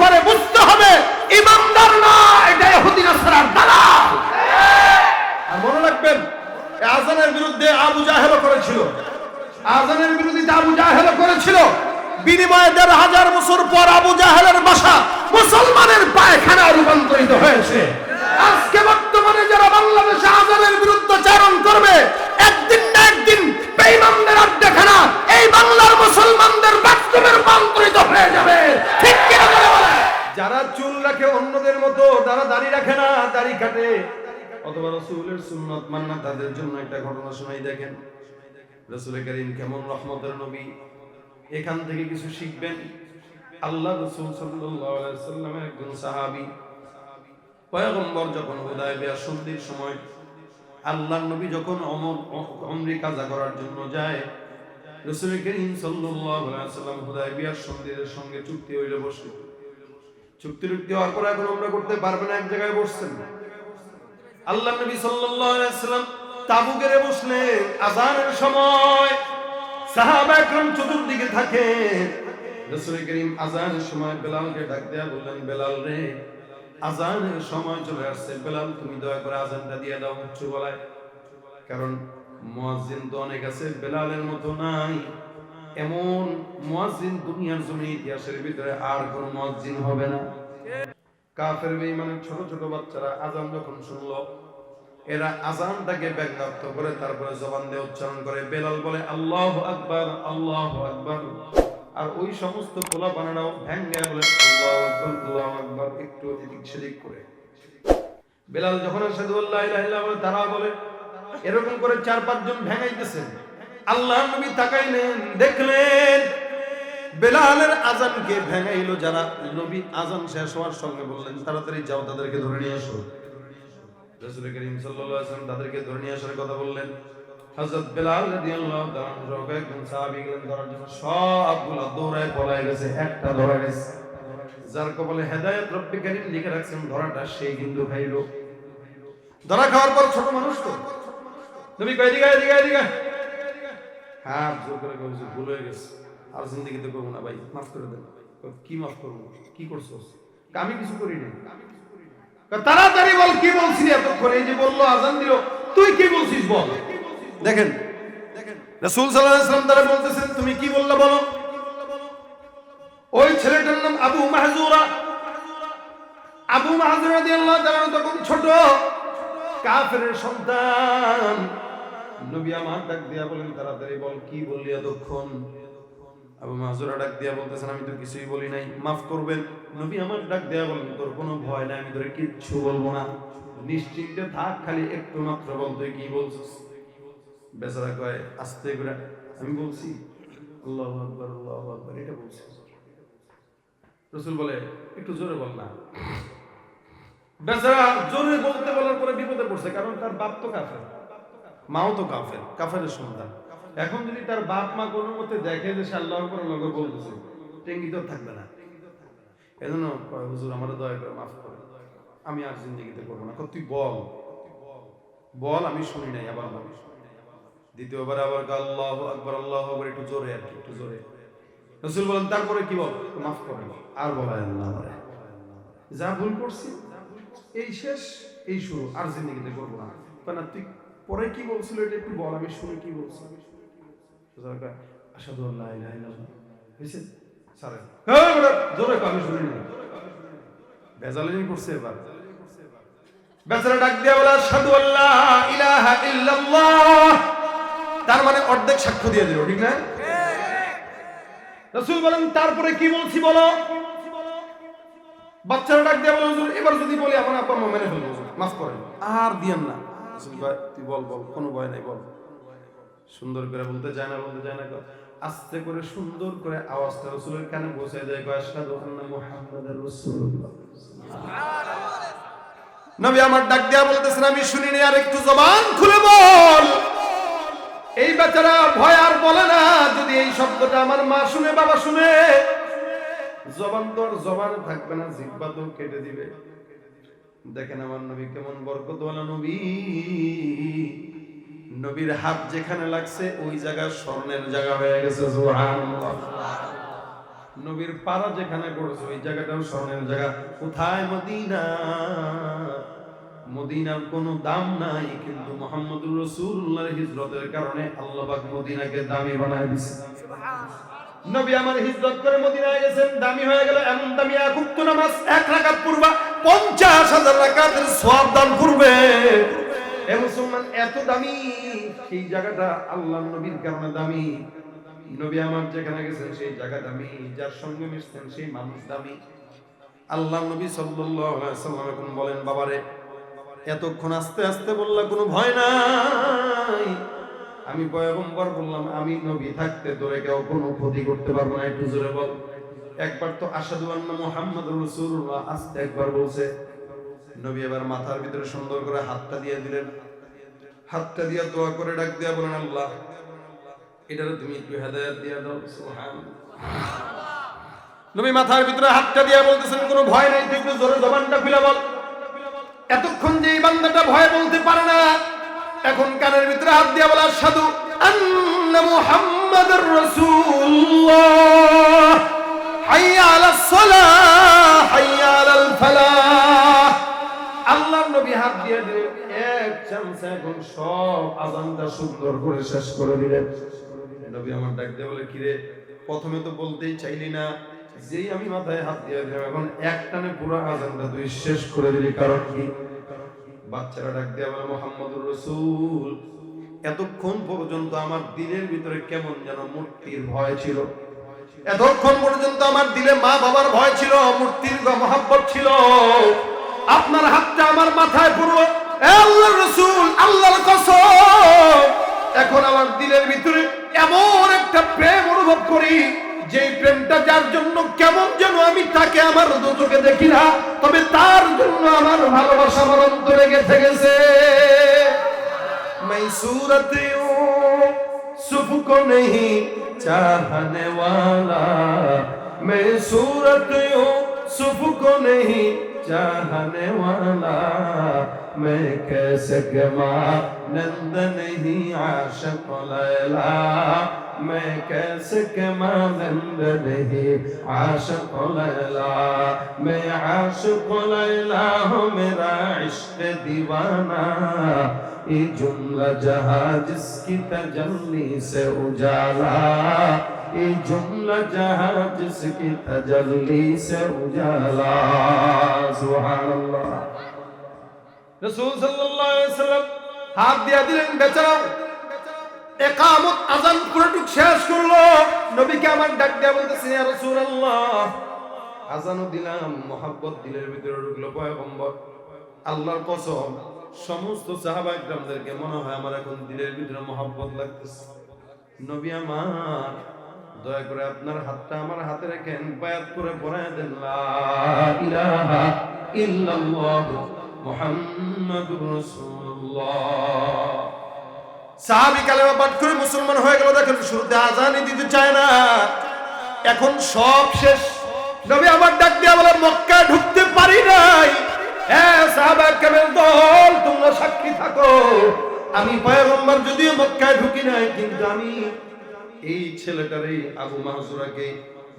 করে বুঝতে হবে, ইমানদার না, এটা ইহুদি নাসারার দালাল। আর মনে রাখবেন আজানের বিরুদ্ধে আবু জাহেল করেছিল। আজানের বিরুদ্ধে আবু জাহেল করেছিল। বিনিময়ে দেড় হাজার বছর পর আবু জাহেলের বাসা মুসলমানের পায়খানা রূপান্তরিত হয়েছে। আজকে বর্তমানে যারা বাংলাদেশে আজানের বিরুদ্ধে চারণ করবে, একদিন না একদিন বেঈমানদের আড্ডাখানা, এই বাংলার মুসলমানদের বাস্তবে রূপান্তরিত হয়ে যাবে। ঠিক বলে যারা চুল রাখে অন্যদের মতো, যারা দাড়ি রাখে না, দাড়ি কাটে। অথবা রসুলের সুন্নত মান্না তাদের জন্য একটা ঘটনা শোনাই দেখেন। রসুল করিম কেমন রহমতের নবী। এখান থেকে কিছু শিখবেন। আল্লাহ রসুল সাল্লামের একজন সাহাবি পয়গম্বর যখন হুদায় বেয়া সন্ধির সময় আল্লাহ নবী যখন অমর অমরি কাজা করার জন্য যায়, রসুল করিম সাল্লাম হুদায় বিয়ার সন্ধির সঙ্গে চুক্তি হইলে বসে। চুক্তি টুক্তি হওয়ার পর এখন আমরা করতে পারবে না, এক জায়গায় বসছেন। আল্লাহ নবী সাল্লাম তাবু গেড়ে বসলেন আজানের সময় সাহাবা একরাম চতুর্দিকে থাকে রাসূল করিম আজানের সময় বেলালকে ডাক দেয়া বললেন, বেলাল রে আজানের সময় চলে আসছে। বেলাল, তুমি দয়া করে আজানটা দিয়ে দাও উচ্চ গলায়। কারণ মুয়াজ্জিন তো অনেক আছে, বেলালের মতো নাই। এমন মুয়াজ্জিন দুনিয়ার জমি ইতিহাসের ভিতরে আর কোন মুয়াজ্জিন হবে না। কাফের বেঈমানের ছোট ছোট বাচ্চারা আজান যখন শুনলো, এরা আজানটাকে ব্যাখ্যাপ্ত করে তারপরে জবান দিয়ে উচ্চারণ করে। বেলাল বলে, আল্লাহ আকবার আল্লাহ আকবার। আর ওই সমস্ত পোলা বানানাও ভ্যাঙ্গে বলে আকবার একটু এদিক সেদিক করে। বেলাল যখন তারা বলে এরকম করে চার পাঁচজন ভেঙাইতেছেন। আল্লাহ নবী তাকাইলেন, দেখলেন বেলালের আজানকে ভেঙাইলো যারা। নবী আজান শেষ হওয়ার সঙ্গে বললেন, তাড়াতাড়ি যাও, তাদেরকে ধরে নিয়ে আসো। রাসূল করিম সাল্লাল্লাহু তাদেরকে ধরে নিয়ে আসার কথা বললেন। হযরত বেলাল রাদিয়াল্লাহু তাআলা একজন সাহাবী গেলেন, ধরার জন্য সবগুলো দৌড়ায় পলায় গেছে, একটা ধরা গেছে। যার কপালে হেদায়েত রব্বি করিম লিখে রাখছেন ধরাটা সেই কিন্তু খাইলো ধরা খাওয়ার পর ছোট মানুষ তো। তুমি কই দিকে এদিকে এদিকে হাত জোর করে কইছো ভুল হয়ে গেছে। আর জিন্দগিতে করব না ভাই মাফ করে দেন। কি মাফ করব? কি করছ আমি কিছু করি কই, তাড়াতাড়ি বল কি বলছিস এতক্ষণ? এই যে বলল আজান দিল। তুই কি বলছিস বল? দেখেন। রাসূল সাল্লাল্লাহু আলাইহি ওয়াসাল্লাম তারা বলতেছেন তুমি কি বললে বলো? ওই ছেলেটার নাম আবু মাহজুরা। আবু মাহজুরা রাদিয়াল্লাহু তাআলা তখন ছোট। কাফেরের সন্তান। নবী আমার ডাক দিয়া বলেন, তাড়াতাড়ি বল, কি বললি এতক্ষণ? আবু মাহজুরা ডাক দিয়া বলতেছেন, আমি তো কিছুই বলি নাই, মাফ করবেন। নবী আমার ডাক দিয়া বলেন, তোর কোনো ভয় নাই, আমি তোরে কিচ্ছু বলব না। নিশ্চিন্তে থাক, খালি একটু মাত্র বল, তুই কি বলছিস? বেচারা কয়, আস্তে করে, আমি বলছি, আল্লাহু আকবার আল্লাহু আকবার, এটা বলছি। রসুল বলে, একটু জোরে বল না। বেচারা জোরে বলতে বলার পরে বিপদে পড়ছে, কারণ তার বাপ তো কাফের, মাও তো কাফের কাফের সন্তান। এখন যদি তার বাপ মা কোনো মতে দেখে যে সে আল্লাহর করে লগে বলতেছে, টেঙ্গি তো থাকবে না। হুজুর, আমার দয়া করে মাফ করে। আমি আর জিন্দগিতে করব না। তুই বল। বল, আমি শুনি নাই, আবার দ্বিতীয়বার আবার আল্লাহ আকবার আল্লাহ আকবার। একটু জোরে আর কি, একটু জোরে। রসুল বলেন, তারপরে কি বল? মাফ করে আর বলায় না যা ভুল করছি, এই শেষ, এই শুরু, আর জিন্দগিতে করব না। কয় না, তুই পরে কি বলছিল এটা একটু বল, আমি শুনে কি বলছি? আসাদু আল্লাহ ইলাহা ইল্লাল্লাহ। হয়েছে স্যার জোরে আমি শুনি না। বেজালিনি করছে এবার। বেচারা ডাক দিয়া বলে আসাদু আল্লাহ ইলাহা ইল্লাল্লাহ। তার মানে অর্ধেক সাক্ষ্য দিয়ে দিল, ঠিক না? রসুল বলেন তারপরে কি বলছি বলো? বাচ্চারা ডাক দিয়ে বলে হুজুর এবার যদি বলি আমার আপা মা মেনে ফেলব মাফ করেন। আর দিয়েন না। রসুল কয়, তুই বল বল কোনো ভয় নাই বল। সুন্দর করে বলতে যায় না বলতে যায় না আস্তে করে সুন্দর করে আওয়াজটা রসুলের কানে পৌঁছে যায় আশহাদু আন্না মুহাম্মাদার রাসূলুল্লাহ। নবী আমার ডাক দেয়া বলতেছেন আমি শুনিনি আর একটু জবান খুলে বল। এই বেচারা ভয় আর বলে শব্দটা আমার মা শুনে, বাবা শুনে। জবান তো জবান থাকবে না জিব্বা তো কেটে দিবে। দেখেন আমার নবী কেমন বরকতওয়ালা নবী। নবীর হাত যেখানে লাগছে, ওই জায়গা স্বর্ণের জায়গা হয়ে গেছে নবীর পাড়া যেখানে পড়েছে, ওই জায়গাটাও স্মরণের জায়গা। কোথায় মদিনা? মদিনার কোনো দাম নাই কিন্তু মোহাম্মদুর রসুল্লাহর হিজরতের কারণে আল্লাহ পাক মদিনাকে দামি বানায় দিছে। নবী আমার হিজরত করে মদিনায় গেছেন দামি হয়ে গেল এমন দামি একুক্ত নামাজ এক রাকাত পূর্বা পঞ্চাশ হাজার রাকাতের সওয়াব দান করবে। এ মুসলমান এত দামি সেই জায়গাটা আল্লাহ নবীর কারণে দামি। নবী আমার যেখানে গেছেন সেই জায়গা দামি যার সঙ্গে মিশছেন সেই মানুষ দামি। আল্লাহ নবী সাল্লাল্লাহু আলাইহি সাল্লাম বলেন বাবারে এতক্ষণ আস্তে আস্তে বললা, কোনো ভয় নাই। আমি পয়গম্বর বললাম, আমি নবী, থাকতে তোরে কেউ কোনো ক্ষতি করতে পারব না। একটু জোরে বল। একবার তো আসাদু আন্না মুহাম্মাদুর রাসূলুল্লাহ, আস্তে একবার বলছে। নবী এবার মাথার ভিতরে সুন্দর করে হাতটা দিয়ে দিলেন। হাতটা দিয়ে দোয়া করে ডাক দিয়া বলেন, আল্লাহ, এটারে তুমি একটু হেদায়েত দিয়ে দাও। নবী মাথার ভিতরে হাতটা দিয়ে বলতেছেন, কোনো ভয় নাই একটু জোরে জবানটা খুলে বল। এতক্ষণ যে বান্দাটা ভয় বলতে পারে না, এখন কানের ভিতরে হাত দিয়ে বলা সাধু হাইয়া দিয়ে এক এখন সব সুন্দর করে শেষ করে দিলেন। নবী আমার ডাক দিয়ে বলে, কিরে, প্রথমে তো বলতেই চাইলি না যেই আমি মাথায় হাত দিয়ে দিলাম, এখন পুরো আজানটা তুই শেষ করে দিলি, কারণ কি? বাচ্চারা ডাক দিয়ে মোহাম্মদুর রসুল, এতক্ষণ পর্যন্ত আমার দিলের ভিতরে কেমন যেন মূর্তির ভয় ছিল? এতক্ষণ পর্যন্ত আমার দিলে মা বাবার ভয় ছিল, মূর্তির মহাব্বত ছিল। আপনার হাতটা আমার মাথায় পড়ল আল্লাহর রসুল, আল্লাহর কসম। এখন আমার দিলের ভিতরে এমন একটা প্রেম অনুভব করি যে প্রেমটা যার জন্য কেমন যেন আমি তাকে আমার দু চোখে দেখি না তবে তার জন্য আমার ভালোবাসা আমার অন্তরে গেছে গেছে मैं सूरत हूँ सुख को नहीं चाहने वाला मैं सूरत हूँ सुख को नहीं चाहने वाला मैं कैसे गमा नंद नहीं आशक लैला मैं कैसे कमा नंद नहीं आशक लैला मैं आशक लैला हूँ मेरा इश्क दीवाना ये जुमला जहां जिसकी तजल्ली से उजाला یہ جملہ جہاں جس کی تجلی سے اجالا سبحان اللہ رسول صلی اللہ علیہ وسلم ہاتھ একামত আজান পুরোটুক শেষ করল নবীকে আমার ডাক দিয়া বলতেছে ইয়া রাসূলুল্লাহ আজানও দিলাম মহব্বত দিলের ভিতরে ঢুকলো, পয়গম্বর। আল্লাহর কসম, সমস্ত সাহাবা একরামদেরকে মনে হয় আমার এখন দিলের ভিতরে মহব্বত লাগতেছে। নবী আমার দয়া করে আপনার হাতটা আমার হাতে রেখেন, বায়াত করে পড়ায় দেন এখন সব শেষ। ঢুকতে পারি নাই। হ্যাঁ তোমরা সাক্ষী থাকো। আমি পয়গম্বর যদিও মক্কায় ঢুকি নাই, কিন্তু আমি এই ছেলেটারে আবু মাহজুরাকে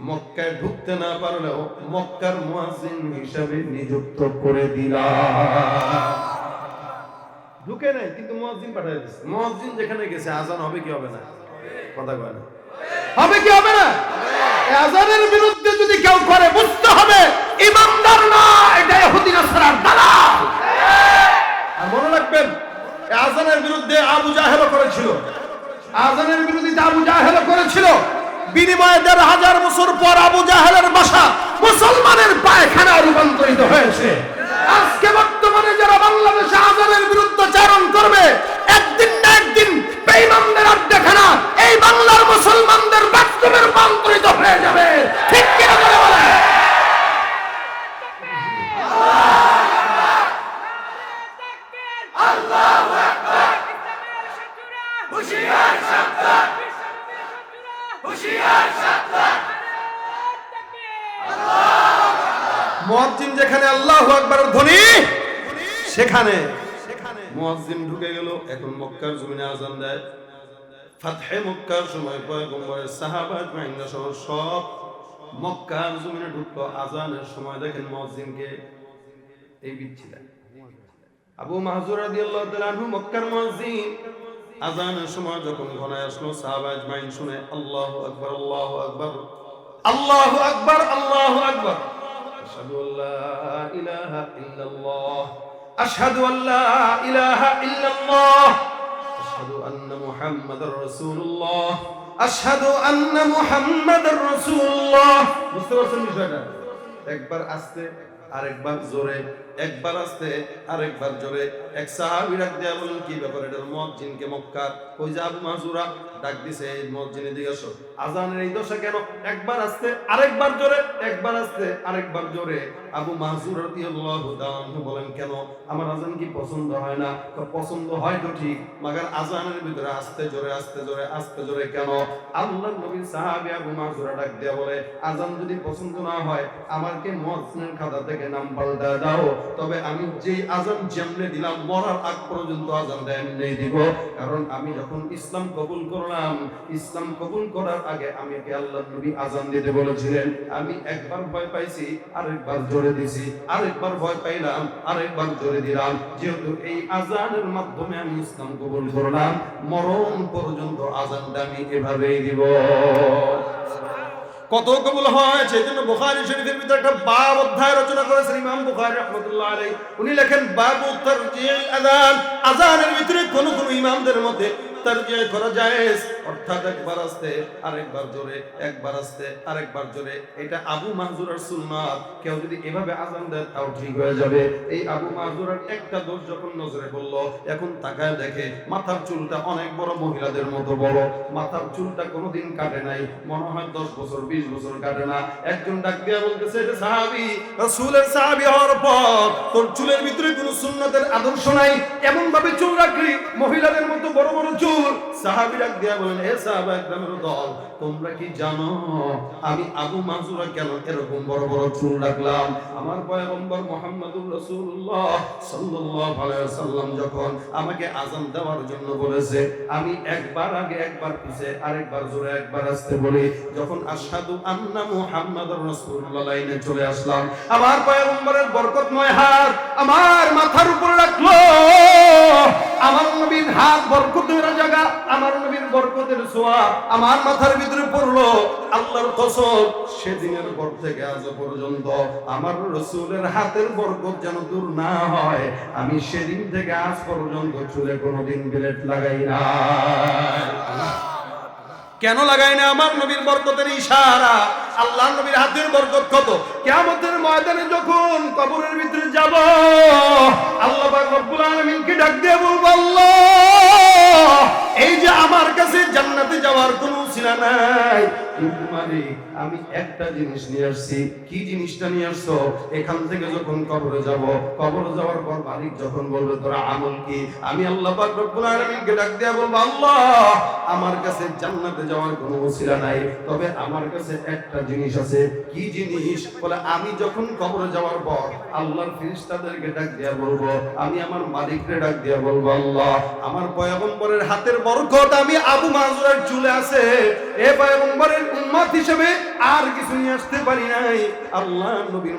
মক্কায় ঢুকতে না পারলেও মক্কার মুয়াজ্জিন হিসাবে নিযুক্ত করে দিলাম ঢুকে নাই কিন্তু মুয়াজ্জিন পাঠিয়ে দিচ্ছে মুয়াজ্জিন যেখানে গেছে আজান হবে কি হবে না? কথা কয় না। হবে কি হবে না? আজানের বিরুদ্ধে যদি কেউ করে বুঝতে হবে ইমানদার না এটা ইহুদি নাসারার দালাল। আর মনে রাখবেন আজানের বিরুদ্ধে আবু জাহেলও করেছিল। আজানের বিরোধিতা আবু জাহেল করেছিল, বিনিময়ে দেড় হাজার বছর পর আবু জাহেলের বাসা মুসলমানের পায়খানা রূপান্তরিত হয়েছে। আজকে বর্তমানে যারা বাংলাদেশে আজানের বিরুদ্ধে ফাতহে মক্কার সময় পয়গম্বরের সাহাবা আজমাইনরা সহ সব মক্কার জমিনে ঢুকলো আজানের সময় দেখেন মসজিদকে এই বিচ্ছিলেন আবু মাহজুর রাদিয়াল্লাহু তাআলা আনহু মক্কার মুয়াজ্জিন আজানের সময় যখন ঘনায় আসলো, সাহাবা আজমাইন শুনে আল্লাহু আকবার আল্লাহু আকবার আল্লাহু আকবার আল্লাহু আকবার। আশহাদু আল্লা ইলাহা ইল্লাল্লাহ, আশহাদু আল্লা ইলাহা ইল্লাল্লাহ। আশহাদু আন্না মুহাম্মাদার রাসূলুল্লাহ, আশহাদু আন্না মুহাম্মাদার রাসূলুল্লাহ। বুঝতে পারছেন বিষয়টা? একবার আস্তে, আরেকবার জোরে, একবার আস্তে, আরেকবার জোরে এক সাহাবী ডাক দেয়া বলেন কি ব্যাপার? এটা মুয়াজ্জিনকে মক্কার? ওই যে আবু ডাক দিছে, এই আসো। আজানের এই দশা কেন? একবার আস্তে আরেকবার জোরে, একবার আস্তে আরেকবার জোরে। আবু মাহজুর রাদিয়াল্লাহু তাআলা বলেন, কেন? আমার আজান কি পছন্দ হয় না? তো পছন্দ হয় তো ঠিক, মাগার আজানের ভিতরে আস্তে জোরে আস্তে জোরে আস্তে জোরে কেন? আল্লাহর নবীর সাহাবী আবু মাহজুরা ডাক দেয়া বলে, আজান যদি পছন্দ না হয় আমাকে মুয়াজ্জিনের খাতা থেকে নাম পাল্টা দাও। তবে আমি যেই আজান যেমনে দিলাম মরার আগ পর্যন্ত আজান দেয় নেই দিব। কারণ আমি যখন ইসলাম কবুল করলাম, ইসলাম কবুল করার আগে আমি আল্লাহ নবী আজান দিতে বলেছিলেন। আমি একবার ভয় পাইছি, আরেকবার জোরে দিছি, আরেকবার ভয় পাইলাম, আরেকবার জোরে দিলাম। যেহেতু এই আজানের মাধ্যমে আমি ইসলাম কবুল করলাম, মরণ পর্যন্ত আজানটা আমি এভাবেই দিব। কত কবুল হয়? সেই জন্য বোখারি শরীফের ভিতরে একটা বাব অধ্যায় রচনা করেছেন ইমাম বোখারি রহমতুল্লাহ আলাই উনি লেখেন, বাবু তারজিল আযান। আযানের ভিতরে কোন কোন ইমামদের মধ্যে তার করা জায়েজ। অর্থাৎ একবার আস্তে, আরেকবার জোরে, একবার আস্তে, আরেকবার জোরে। এটা আবু মাহজুরের সুন্নাত। কেউ যদি এভাবে আজান দেয়, তাও ঠিক হয়ে যাবে। এই আবু মাহজুরের একটা দোষ যখন নজরে পড়ল, এখন তাকায় দেখে মাথার চুলটা অনেক বড় মহিলাদের মতো বড়। মাথার চুলটা কোনোদিন কাটে নাই। মনে হয় দশ বছর, বিশ বছর কাটে না। একজন ডাক দিয়া বলতেছে, এটা সাহাবি। রাসূলের সাহাবি হওয়ার পর তোর চুলের ভিতরে কোনো সুন্নতের আদর্শ নাই। এমন ভাবে চুল রাখলি, মহিলাদের মতো বড় বড় চুল। সাহাবি ডাক দিয়া দল, তোমরা কি জানো? আমি আবু মানসুরা কেন এরকম বড় বড় চুল রাখলাম আমার পয়গম্বর মুহাম্মদুর রাসূলুল্লাহ সাল্লাল্লাহু ওয়াসাল্লাম যখন আমাকে আযান দেওয়ার জন্য বলেছে, আমি একবার আগে একবার পিছে আরেকবার জোরে একবার আসতে বলি, যখন আশহাদু আন্না মুহাম্মাদুর রাসূলুল্লাহ লাইনে চলে আসলাম, আমার পয়গম্বরের বরকতময় হাত আমার মাথার উপর রাখল। আমার নবীর হাত বরকতের জায়গা, আমার নবীর বরকতের ছোঁয়া আমার মাথার ভিতরে পড়ল আল্লাহর কসম, সেদিনের পর থেকে আজ পর্যন্ত আমার রসুলের হাতের বরকত যেন দূর না হয়। আমি সেদিন থেকে আজ পর্যন্ত চুলে কোনোদিন বিলেট লাগাই না কেন লাগায় না আমার নবীর বরকতের ইশারা? আল্লাহ নবীর হাতের বরকত কত? কেমন ময়দানে যখন কবরের ভিতরে যাব, আল্লাহ রব্বুল আলমিনকে ডাক দিয়ে বলব, আল্লাহ, এই যে আমার কাছে জান্নাতে যাওয়ার কোনো উসিলা নাই কিন্তু মালিক আমি একটা জিনিস নিয়ে আসছি। কি জিনিসটা নিয়ে আসছো? এখান থেকে যখন কবরে যাব, কবরে যাওয়ার পর মালিক যখন বলবে, তোরা আমল কি? আমি আল্লাহ পাক রব্বুল আলামিনকে ডাক বলব, আল্লাহ, আমার কাছে জান্নাতে যাওয়ার কোনো ওসিলা নাই। তবে আমার কাছে একটা জিনিস আছে। কি জিনিস? বলে, আমি যখন কবরে যাওয়ার পর আল্লাহর ফেরেশতাদেরকে ডাক দিয়া বলব, আমি আমার মালিককে ডাক দিয়া বলব, আল্লাহ, আমার পয়গম্বরের হাতের বরকত আমি আবু মাহজুরের চুলে আছে। এ পয়গম্বরের হিসেবে আর কিছু নিয়ে আসতে পারি নাই। আল্লাহ নবীর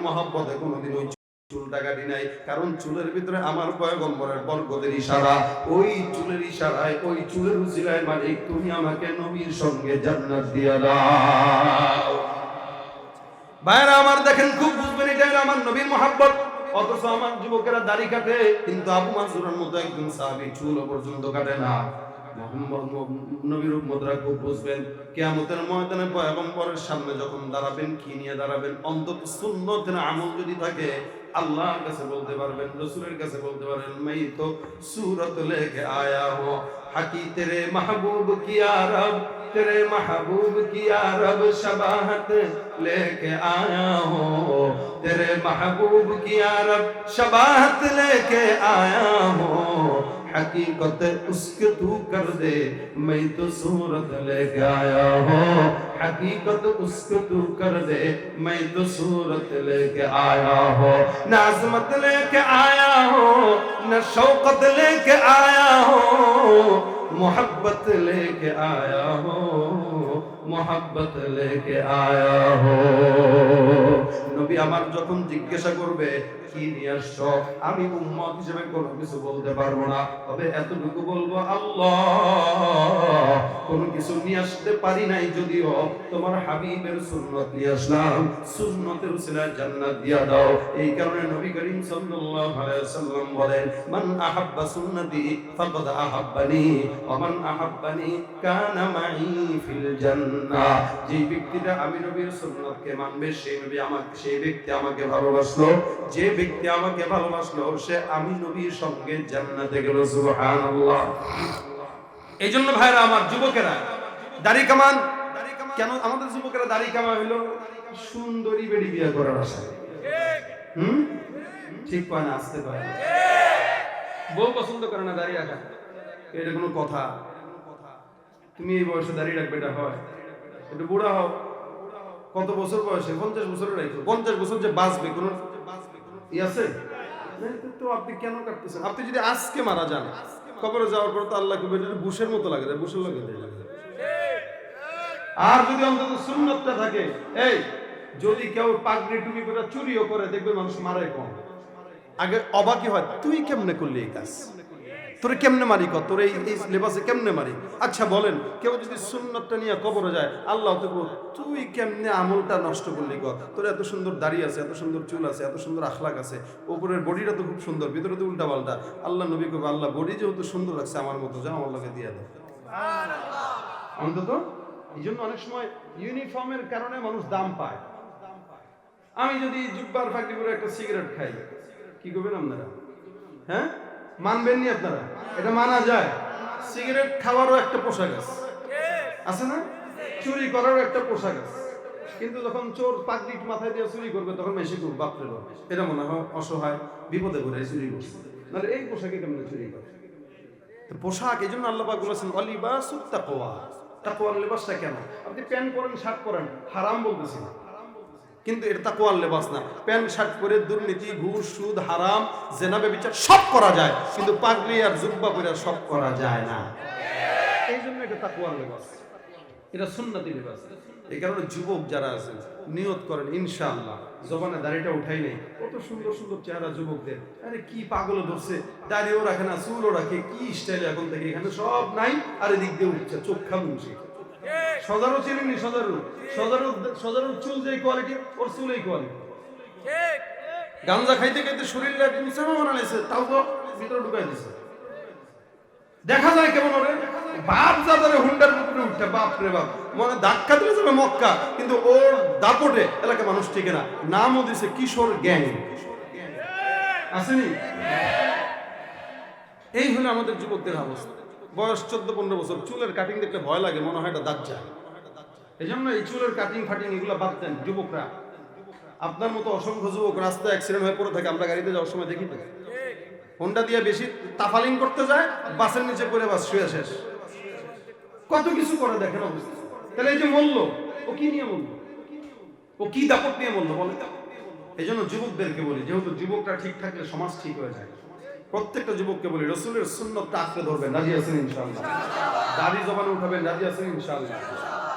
কোনোদিন ওই চুলটা কাটি নাই। কারণ চুলের ভিতরে আমার পয়গম্বরের ইশারা। ওই চুলের ইশারায়, ওই চুলের তুমি আমাকে নবীর সঙ্গে জান্নাত দিয়া দাও। আমার দেখেন, খুব বুঝবেন এটা আমার নবীর মহাব্বত। অথচ আমার যুবকেরা দাড়ি কাটে, কিন্তু আবু মানসুরের মতো একজন সাহাবী চুল পর্যন্ত কাটে না। মোহাম্মদ নবীর উম্মতরা খুব বুঝবেন কিয়ামতের ময়দানে পয়গম্বরের সামনে যখন দাঁড়াবেন কি নিয়ে দাঁড়াবেন অন্তত সুন্নতের আমল যদি থাকে আল্লাহর কাছে বলতে পারবেন রসুলের কাছে বলতে পারবেন मैं तो सूरत लेके आया हूँ हकी तेरे महबूब की रब तेरे महबूब की रब शबाहत लेके आया हूँ तेरे महबूब की रब शबाहत लेके आया हूँ हकीकत उसके तू कर दे मैं तो सूरत लेके आया हूँ हकीकत उसको तू कर दे मैं तो सूरत लेके आया हूँ न अजमत लेके आया हूँ न शौकत लेके आया हूँ मोहब्बत लेके आया हूँ मोहब्बत लेके आया हो নবী আমার যখন জিজ্ঞাসা করবে কি নিয়ে আসছো আমি উম্মত হিসেবে কোনো কিছু বলতে পারব না। তবে এতটুকু বলব, আল্লাহ, কোনো কিছু নিয়ে আসতে পারি নাই যদিও। তোমার হাবিবের সুন্নত নিয়ে আসলাম। সুন্নতের উসিলায় জান্নাত দিয়া দাও। এই কারণে নবী করিম সাল্লাল্লাহু আলাইহি ওয়াসাল্লাম বলেন, মান আহাব্বা সুন্নতি ফাকাদ আহাব্বানি, ওয়া মান আহাব্বানি কানা মাই ফিল জান্নাহ। যে ব্যক্তিটা আমি নবীর সুন্নতকে মানবে, সেই নবী আমাকে, সেই ব্যক্তি আমাকে ভালোবাসলো। যে আমাকে ভালোবাসলো, সে আমি নবীর সঙ্গে জান্নাতে গেল, সুবহানাল্লাহ। এই জন্য ভাইরা আমার যুবকেরা, দাড়ি কামান। কেন আমাদের যুবকেরা দাড়ি কামা হইল? সুন্দরী বেড়ি বিয়ে করার আশায় হুম? ঠিক পায় না, আসতে পারে। বউ পছন্দ করে না দাড়ি রাখা? এটা কোনো কথা। তুমি এই বয়সে দাড়ি রাখবে, এটা হয়। একটু বুড়া হও। কত বছর বয়সে? পঞ্চাশ বছরের রাখো পঞ্চাশ বছর যে বাঁচবে, কোনো আছে? তো- আপনি কেন কাটতেছেন? আপনি যদি আজকে মারা যান, কবরে যাওয়ার পর তো আল্লাহ কবির বুশের মতো লাগে যায় বুশের লাগে। আর যদি অন্তত সুন্নতটা থাকে, এই, যদি কেউ পাগড়ি টুপি করে চুরিও করে, দেখবে মানুষ মারে কম। আগে অবাকই হয়, তুই কেমনে করলি এই কাজ? তোরে কেমনে মারি কর? তোর এই লেবাসে কেমনে মারি? আচ্ছা বলেন, কেউ যদি সুন্নতটা নিয়ে কবরে যায়, আল্লাহ তো তুই কেমনে আমলটা নষ্ট করলি কর? তোর এত সুন্দর দাড়ি আছে, এত সুন্দর চুল আছে, এত সুন্দর আখলাক আছে উপরের বডিটা তো খুব সুন্দর, ভিতরে তো উল্টা পাল্টা আল্লাহ নবী কবে আল্লাহ, বডি যেহেতু সুন্দর লাগছে, আমার মতো যা আমার লোকে দিয়ে দাও। অন্তত, এই জন্য অনেক সময় ইউনিফর্মের কারণে মানুষ দাম পায়। আমি যদি জুব্বার ফাঁকি করে একটা সিগারেট খাই, কি করবেন আপনারা? হ্যাঁ? মানবেন নি আপনারা? এটা মানা যায়। সিগারেট খাওয়ারও একটা পোশাক আছে। আছে না? চুরি করারও একটা পোশাক আছে। কিন্তু যখন চোর পাগড়ি মাথায় দিয়ে চুরি করবে, তখন বেশি করবে বাপরে বাপ। এটা মনে হয় অসহায়, বিপদে পড়ে, চুরি করছে। নাহলে এই পোশাকে কেমন চুরি করে? পোশাক এই জন্য আল্লাহ বলেছেন, অলিবাসুত তাকওয়া। তাকওয়ার লেবাসটা কেন? আপনি প্যান্ট পরেন, শার্ট পরেন, হারাম বলতেছি না। কিন্তু এটা তাকওয়ার লেবাস না। প্যান্ট, শার্ট পরে দুর্নীতি, ঘুষ, সুদ, হারাম জেনাবে বিচার সব করা যায়। কিন্তু পাগলি আর জুব্বা পরে সব করা যায় না। এই জন্য এটা তাকওয়ার লেবাস। এটা সুন্নতি লেবাস। এই কারণে যুবক যারা আছেন, নিয়ত করেন, ইনশাআল্লাহ। জবানে দাড়িটা উঠাই নেই। কত সুন্দর সুন্দর চেহারা যুবকদের। আরে কি পাগল ধরছে। দাড়িও রাখে না, চুলও রাখে। কি স্টাইল এখন থেকে এখানে সব নাই, আর এদিক দিয়ে উঠছে, চোখ খামুছে সজারও চিনেনি সজারু। সজারু সজারুর চুল যে কোয়ালিটি ওর চুল এই কোয়ালিটি গাঞ্জা খাইতে খাইতে শরীরটা একদম চামা বানাইছে তাও তো ভিতরে ঢুকাই দিছে। দেখা যায় কেমন ওরে বাপ যাদের হুন্ডার উপরে উঠছে বাপ রে বাপ। মানে ধাক্কা দিলে যাবে মক্কা কিন্তু ওর দাপটে এলাকা মানুষ টিকে না। নামও দিছে কিশোর গ্যাং। আসেনি? এই হলো আমাদের যুবকদের অবস্থা। বয়স চোদ্দ পনেরো বছর, চুলের কাটিং দেখলে ভয় লাগে, মনে হয় এটা যায়। এই জন্য এই চুলের কাটিং ফাটিং এগুলো বাদ দেন যুবকরা। আপনার মতো অসংখ্য যুবক রাস্তায় অ্যাক্সিডেন্ট হয়ে পড়ে থাকে, আমরা গাড়িতে যাওয়ার সময় দেখি তো। হোন্ডা দিয়ে বেশি তাফালিং করতে যায়, বাসের নিচে পড়ে বাস শুয়ে শেষ। কত কিছু করে দেখেন অবস্থা। তাহলে এই যে মরলো ও কি নিয়ে মরলো ও কি দাপট নিয়ে মরলো বলে এই জন্য যুবকদেরকে বলি, যেহেতু যুবকরা ঠিক থাকলে সমাজ ঠিক হয়ে যায়। প্রত্যেকটা যুবককে বলি, রসুলের সুন্নতটা আঁকড়ে ধরবেন, রাজি আছেন ইনশাল্লাহ দাড়ি জবানে উঠাবেন, রাজি আছেন ইনশাআল্লাহ।